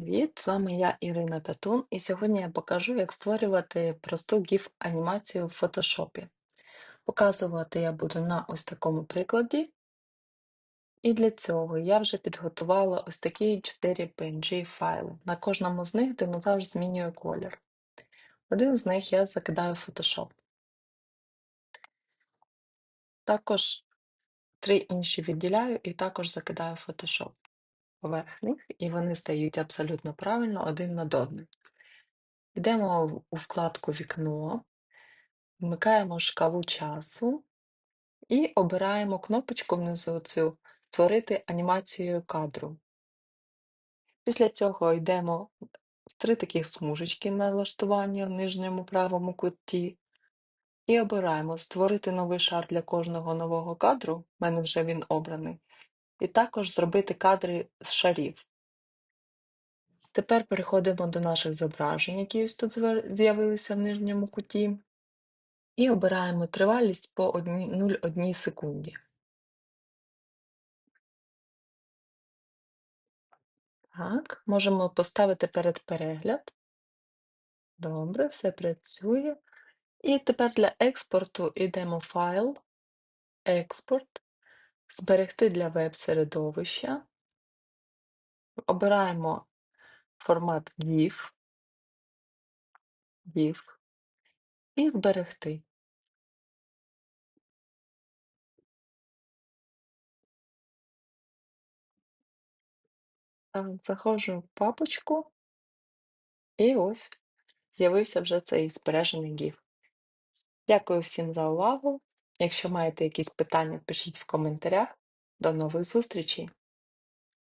Привіт, з вами я Ірина Пятун, і сьогодні я покажу, як створювати просту GIF-анімацію в Photoshop. Показувати я буду на ось такому прикладі. І для цього я вже підготувала ось такі 4 PNG файли. На кожному з них динозавр змінює колір. Один з них я закидаю в Photoshop. Також три інші відділяю і також закидаю в Photoshop поверх них, і вони стають абсолютно правильно один над одним. Йдемо у вкладку Вікно, вмикаємо шкалу часу і обираємо кнопочку внизу цю Створити анімацію кадру. Після цього йдемо в три таких смужечки налаштування в нижньому правому куті і обираємо Створити новий шар для кожного нового кадру. У мене вже він обраний. І також зробити кадри з шарів. Тепер переходимо до наших зображень, які ось тут з'явилися в нижньому куті, і обираємо тривалість по 0,1 секунді. Так, можемо поставити перед перегляд. Добре, все працює. І тепер для експорту йдемо файл, експорт, зберегти для веб-середовища. Обираємо формат GIF, GIF і зберегти. Так, заходжу в папочку, і ось з'явився вже цей збережений GIF. Дякую всім за увагу. Якщо маєте якісь питання, пишіть в коментарях. До нових зустрічей!